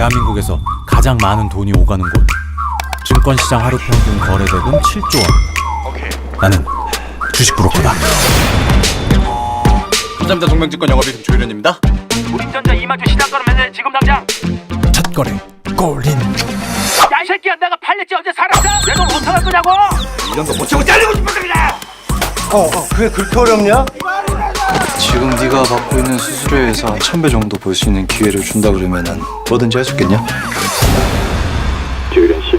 대한민국에서 가장 많은 돈이 오가는 곳. 증권시장 하루 평균 거래대금 7조 원. 나는 주식 브로커다. 감사합니다 동명증권 영업이름 조일현입니다 우리전자 이마주 시장가로 맨날 지금 당장 첫 거래 골린. 야이 새끼야 내가 팔렸지 어제 살았어? 내돈 어떡할 거냐고 이 정도 못 채고 잘리고 싶어서 그래 그게 그렇게 어렵냐? 지금 네가 받고 있는 수수료에서 천배 정도 벌수 있는 기회를 준다 그러면은 뭐든지 할 수 있겠냐? 조유련 씨,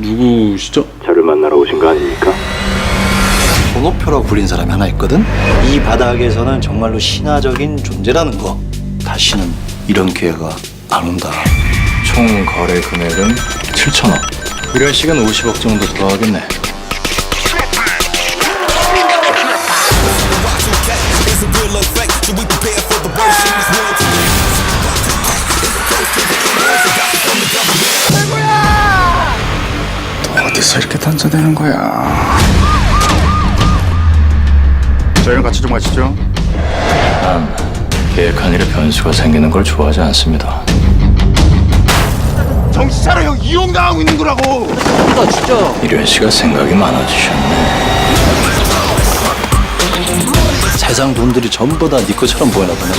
누구시죠? 저를 만나러 오신 거 아닙니까? 번호표라고 불린 사람이 하나 있거든? 이 바닥에서는 정말로 신화적인 존재라는 거 다시는 이런 기회가 안 온다 총 거래 금액은 7천억 이런 식은 50억 정도 들어가겠네 어디서 이렇게 던져대는 거야 저희랑 같이 좀 가시죠 난 계획한 일에 변수가 생기는 걸 좋아하지 않습니다. 정신 차려 형 이용당하고 있는 거라고 이련 씨가 생각이 많아지셨네. 세상 돈들이 전부 다 네 것처럼 보이나 보네.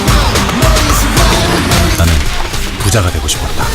나는 부자가 되고 싶었다.